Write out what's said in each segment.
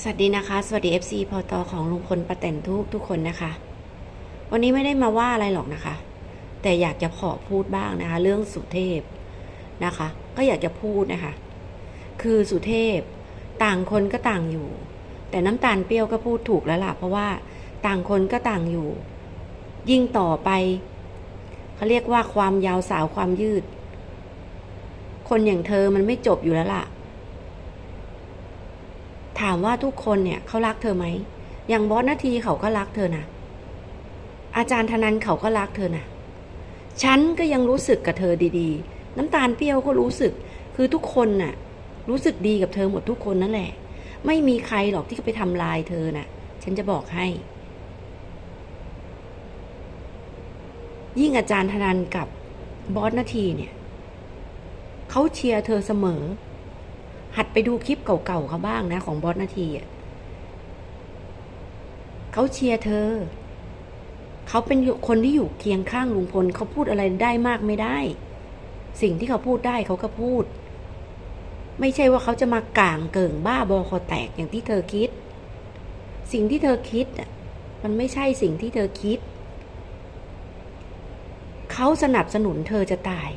สวัสดีนะคะ สวัสดี FC พอตอของลุงพลป้าแตนทุกทุกคนนะคะ วันนี้ไม่ได้มาว่าอะไรหรอกนะคะ แต่อยากจะขอพูดบ้างนะคะ เรื่องสุเทพนะคะ ก็อยากจะพูดนะคะ คือสุเทพต่างคนก็ต่างอยู่ แต่น้ำตาลเปรี้ยวก็พูดถูกแล้วล่ะเพราะว่าต่างคนก็ต่างอยู่ ยิ่งต่อไปเขาเรียกว่าความยาวสาวความยืด คนอย่างเธอมันไม่จบอยู่แล้วล่ะ ถามว่าทุกคนเนี่ยเขารักเธอไหม อย่างบอสนาทีเขาก็รักเธอนะ อาจารย์ธนันเขาก็รักเธอนะ ฉันก็ยังรู้สึกกับเธอดีๆ น้ำตาลเปรี้ยวก็รู้สึก คือทุกคนน่ะ รู้สึกดีกับเธอหมดทุกคนนั่นแหละ ไม่มีใครหรอกที่จะไปทำลายเธอน่ะ ฉันจะบอกให้ ยิ่งอาจารย์ธนันกับบอสนาทีเนี่ยเขาเชียร์เธอเสมอ หัดไปดูคลิปเก่าๆเขาบ้างนะ ของบอสนาทีอะเขาเชียร์เธอ เขาเป็นคนที่อยู่เคียงข้างลุงพลเขาพูดอะไรได้มากไม่ได้ สิ่งที่เขาพูดได้เขาก็พูด ไม่ใช่ว่าเขาจะมากลางเกิงบ้าบอคอแตกอย่างที่เธอคิด สิ่งที่เธอคิดมันไม่ใช่สิ่งที่เธอคิด เขาสนับสนุนเธอจะตาย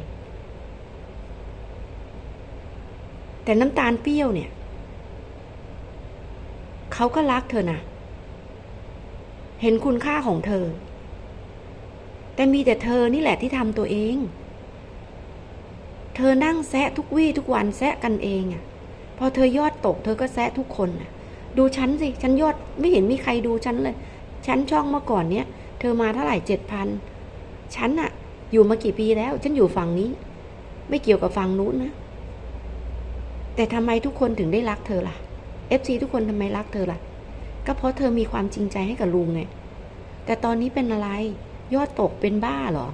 แต่น้ำตาลเปรี้ยวเนี่ยเขาก็รักเธอนะเห็นคุณค่าของเธอ แต่มีแต่เธอนี่แหละที่ทำตัวเอง เธอนั่งแซะทุกวี่ทุกวันแซะกันเองอะ่ะ พอเธอยอดตก เธอก็แซะทุกคนอะ ดูฉันสิ ฉันยอดไม่เห็นมีใครดูฉันเลย ฉันช่องเมื่อก่อนเนี้ยเธอมาเท่าไหร่เจ็ดพันฉันอะ อยู่มากี่ปีแล้ว ฉันอยู่ฝั่งนี้ ไม่เกี่ยวกับฝั่งนู้นนะ แต่ทำไมทุกคนถึงได้รักเธอล่ะ FC ทุกคนทำไมรักเธอล่ะ ก็เพราะเธอมีความจริงใจให้กับลุงไง แต่ตอนนี้เป็นอะไร ยอดตกเป็นบ้าเหรอ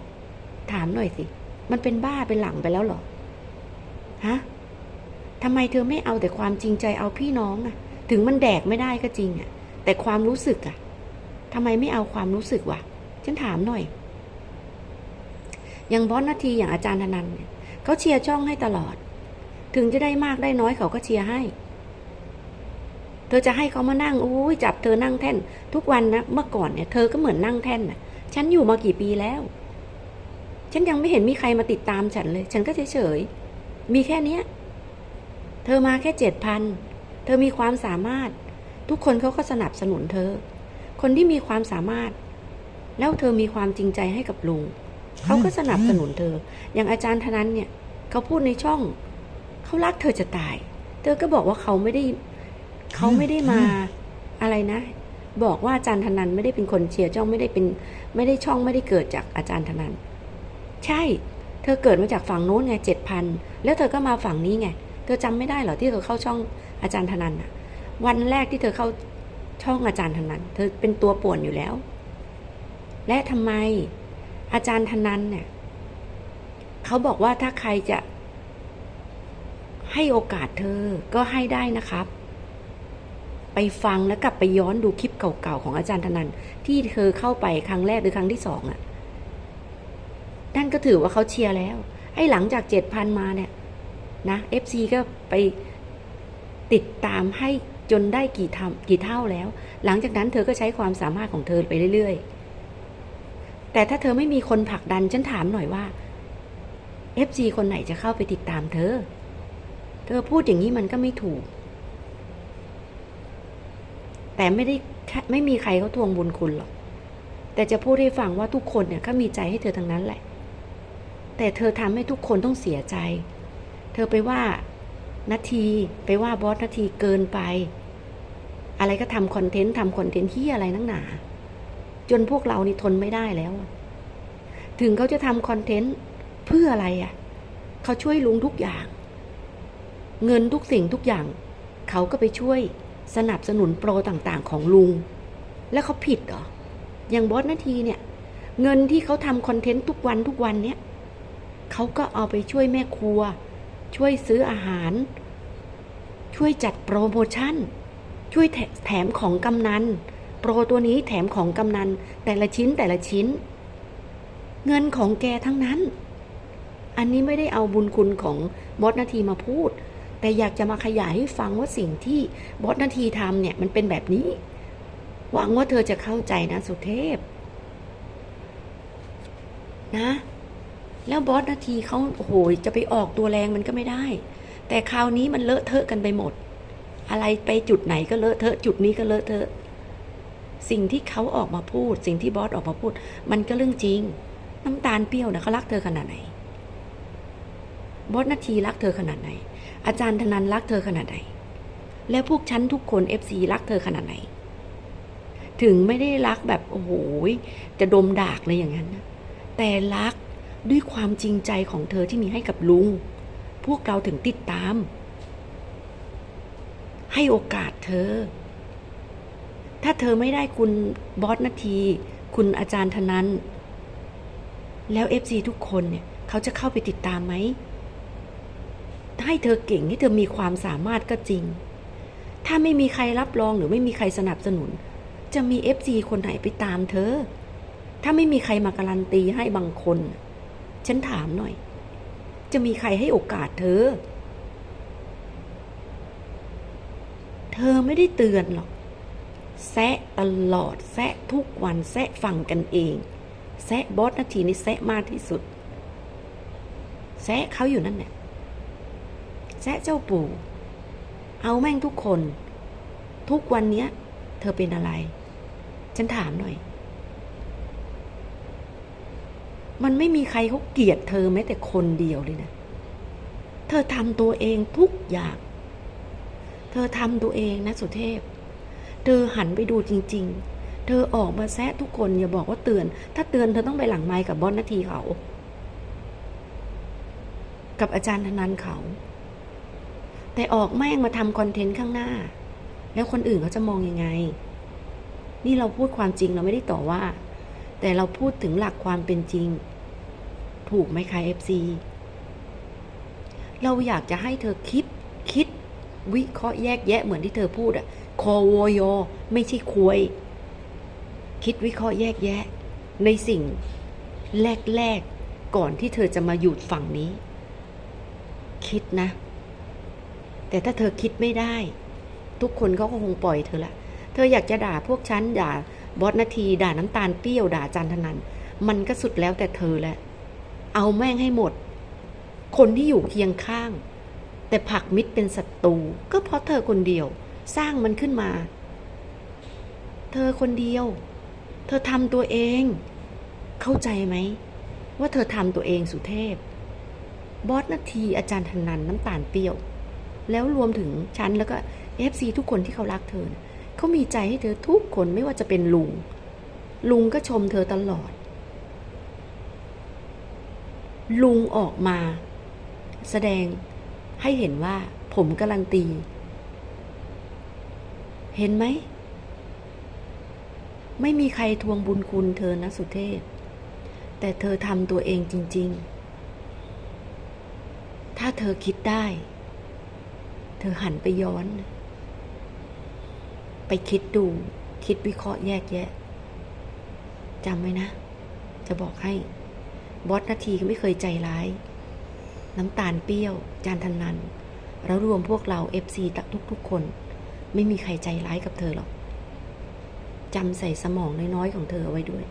ถามหน่อยสิ มันเป็นบ้าเป็นหลังไปแล้วเหรอ ฮะทำไมเธอไม่เอาแต่ความจริงใจเอาพี่น้องอะถึงมันแดกไม่ได้ก็จริงอะแต่ความรู้สึกอะทำไมไม่เอาความรู้สึกวะ ฉันถามหน่อย อย่างบอสนาทีอย่างอาจารย์ธนันเนี่ยเขาเชียร์ช่องให้ตลอด ถึงจะได้มากได้น้อยเขาก็เชียร์ให้ เธอจะให้เขามานั่งอุ้ยจับเธอนั่งแท่น ทุกวันนะเมื่อก่อนเนี่ยเธอก็เหมือนนั่งแท่นน่ะ ฉันอยู่มากี่ปีแล้ว ฉันยังไม่เห็นมีใครมาติดตามฉันเลย ฉันก็เฉยเฉยมีแค่เนี้ย เธอมาแค่เจ็ดพันเธอมีความสามารถ ทุกคนเขาก็สนับสนุนเธอ คนที่มีความสามารถ แล้วเธอมีความจริงใจให้กับลุงเขาก็สนับสนุนเธอ อย่างอาจารย์ธนันเนี่ย เขาพูดในช่อง เขารักเธอจะตาย เธอก็บอกว่าเขาไม่ได้เขาไม่ได้มาอะไรนะ บอกว่าอาจารย์ธนันไม่ได้เป็นคนเชียร์ช่องไม่ได้เป็นไม่ได้ช่องไม่ได้เกิดจากอาจารย์ธนันใช่ เธอเกิดมาจากฝั่งโน้นไงเจ็ดพันแล้วเธอก็มาฝั่งนี้ไง เธอจำไม่ได้เหรอที่เธอเข้าช่องอาจารย์ธนันอะวันแรกที่เธอเข้าช่องอาจารย์ธนันเธอเป็นตัวป่วนอยู่แล้ว และทำไมอาจารย์ธนันเนี่ยเขาบอกว่าถ้าใครจะ ให้โอกาสเธอก็ให้ได้นะครับ ไปฟังแล้วกลับไปย้อนดูคลิปเก่าๆของอาจารย์ธนันที่เธอเข้าไปครั้งแรกหรือครั้งที่สองอะ่ะนั่นก็ถือว่าเขาเชียร์แล้ว ไอ้หลังจากเจ็ดพันมาเนี่ย นะเอฟซีก็ไปติดตามให้จนได้กี่ทำกี่เท่าแล้ว หลังจากนั้นเธอก็ใช้ความสามารถของเธอไปเรื่อยๆ แต่ถ้าเธอไม่มีคนผลักดัน ฉันถามหน่อยว่า FC คนไหนจะเข้าไปติดตามเธอ เธอพูดอย่างนี้มันก็ไม่ถูก แต่ไม่ได้ไม่มีใครเขาทวงบุญคุณหรอก แต่จะพูดให้ฟังว่าทุกคนเนี่ยก็มีใจให้เธอทั้งนั้นแหละ แต่เธอทำให้ทุกคนต้องเสียใจ เธอไปว่านาทีไปว่าบอสนาทีเกินไป อะไรก็ทำคอนเทนต์ทำคอนเทนต์ที่อะไรนักหนา จนพวกเรานี่ทนไม่ได้แล้ว ถึงเขาจะทำคอนเทนต์เพื่ออะไรอะ่ะ เขาช่วยลุงทุกอย่าง เงินทุกสิ่งทุกอย่าง เขาก็ไปช่วยสนับสนุนโปรต่างๆ ของลุง แล้วเขาผิดเหรอ อย่างบอสนาทีเนี่ย เงินที่เขาทำคอนเทนต์ทุกวันทุกวันเนี่ยเขาก็เอาไปช่วยแม่ครัว ช่วยซื้ออาหาร ช่วยจัดโปรโมชั่น ช่วยแถมของกำนัน โปรตัวนี้แถมของกำนัน แต่ละชิ้นแต่ละชิ้น เงินของแกทั้งนั้น อันนี้ไม่ได้เอาบุญคุณของบอสนาทีมาพูด แต่อยากจะมาขยายให้ฟังว่าสิ่งที่บอสนาทีทำเนี่ยมันเป็นแบบนี้ หวังว่าเธอจะเข้าใจนะสุเทพ นะ แล้วบอสนาทีเขาโอ้โหจะไปออกตัวแรงมันก็ไม่ได้ แต่คราวนี้มันเลอะเทอะกันไปหมด อะไรไปจุดไหนก็เลอะเทอะ จุดนี้ก็เลอะเทอะ สิ่งที่เขาออกมาพูด สิ่งที่บอสออกมาพูด มันก็เรื่องจริง น้ำตาลเปรี้ยวนะเขารักเธอขนาดไหนบอสนาทีรักเธอขนาดไหน อาจารย์ธนันรักเธอขนาดไหน แล้วพวกฉันทุกคนเอฟซีรักเธอขนาดไหน ถึงไม่ได้รักแบบโอ้โหจะดมดากเลยอย่างนั้นนะแต่รักด้วยความจริงใจของเธอที่มีให้กับลุง พวกเราถึงติดตาม ให้โอกาสเธอ ถ้าเธอไม่ได้คุณบอสนาที คุณอาจารย์ธนันแล้วเอฟซีทุกคนเนี่ย เขาจะเข้าไปติดตามไหม ให้เธอเก่งให้เธอมีความสามารถก็จริง ถ้าไม่มีใครรับรองหรือไม่มีใครสนับสนุน จะมีเอฟซีคนไหนไปตามเธอ ถ้าไม่มีใครมาการันตีให้บางคน ฉันถามหน่อย จะมีใครให้โอกาสเธอ เธอไม่ได้เตือนหรอก แซะตลอด แซะทุกวัน แซะฟังกันเอง แซะบอสนาทีนี่แซะมากที่สุด แซะเขาอยู่นั่นแหละ แซะเจ้าปู่ เอาแม่งทุกคน ทุกวันเนี้ย เธอเป็นอะไร ฉันถามหน่อย มันไม่มีใครเขาเกลียดเธอแม้แต่คนเดียวเลยนะ เธอทำตัวเองทุกอย่าง เธอทำตัวเองนะสุเทพ เธอหันไปดูจริง ๆ เธอออกมาแซะทุกคนอย่าบอกว่าเตือน ถ้าเตือนเธอต้องไปหลังไมค์กับบอสนาทีเขากับอาจารย์ธนันเขา แต่ออกแม่งมาทำคอนเทนต์ข้างหน้า แล้วคนอื่นเขาจะมองยังไง นี่เราพูดความจริงเราไม่ได้ต่อว่า แต่เราพูดถึงหลักความเป็นจริง ถูกไหมคะเอฟซีเราอยากจะให้เธอคิดคิด วิเคราะห์แยกแยะเหมือนที่เธอพูดอะคอวอยไม่ใช่ควย คิดวิเคราะห์แยกแยะ ในสิ่งแรกๆก่อนที่เธอจะมาหยุดฝั่งนี้ คิดนะ แต่ถ้าเธอคิดไม่ได้ ทุกคนเขาก็คงปล่อยเธอละ เธออยากจะด่าพวกฉันด่าบอสนาทีด่าน้ำตาลเปรี้ยวด่าจันทนันมันก็สุดแล้วแต่เธอแหละ เอาแม่งให้หมด คนที่อยู่เคียงข้าง แต่ผักมิตรเป็นศัตรูก็เพราะเธอคนเดียว สร้างมันขึ้นมา เธอคนเดียว เธอทำตัวเอง เข้าใจไหม ว่าเธอทำตัวเองสุเทพ บอสนาทีอาจารย์ธนันน้ำตาลเปรี้ยว แล้วรวมถึงฉันแล้วก็เอฟซีทุกคนที่เขารักเธอเขามีใจให้เธอทุกคนไม่ว่าจะเป็นลุง ลุงก็ชมเธอตลอด ลุงออกมา แสดงให้เห็นว่าผมการันตี เห็นไหม ไม่มีใครทวงบุญคุณเธอนะสุเทพ แต่เธอทำตัวเองจริง ๆ ถ้าเธอคิดได้ เธอหันไปย้อน ไปคิดดู คิดวิเคราะห์แยกแยะจำไว้นะ จะบอกให้ บอสนาทีก็ไม่เคยใจร้าย น้ำตาลเปรี้ยว จานทันนัน แล้วรวมพวกเราเอฟซีทุกๆคน ไม่มีใครใจร้ายกับเธอหรอกจำใส่สมองน้อยๆของเธอไว้ด้วย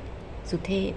สุเทพ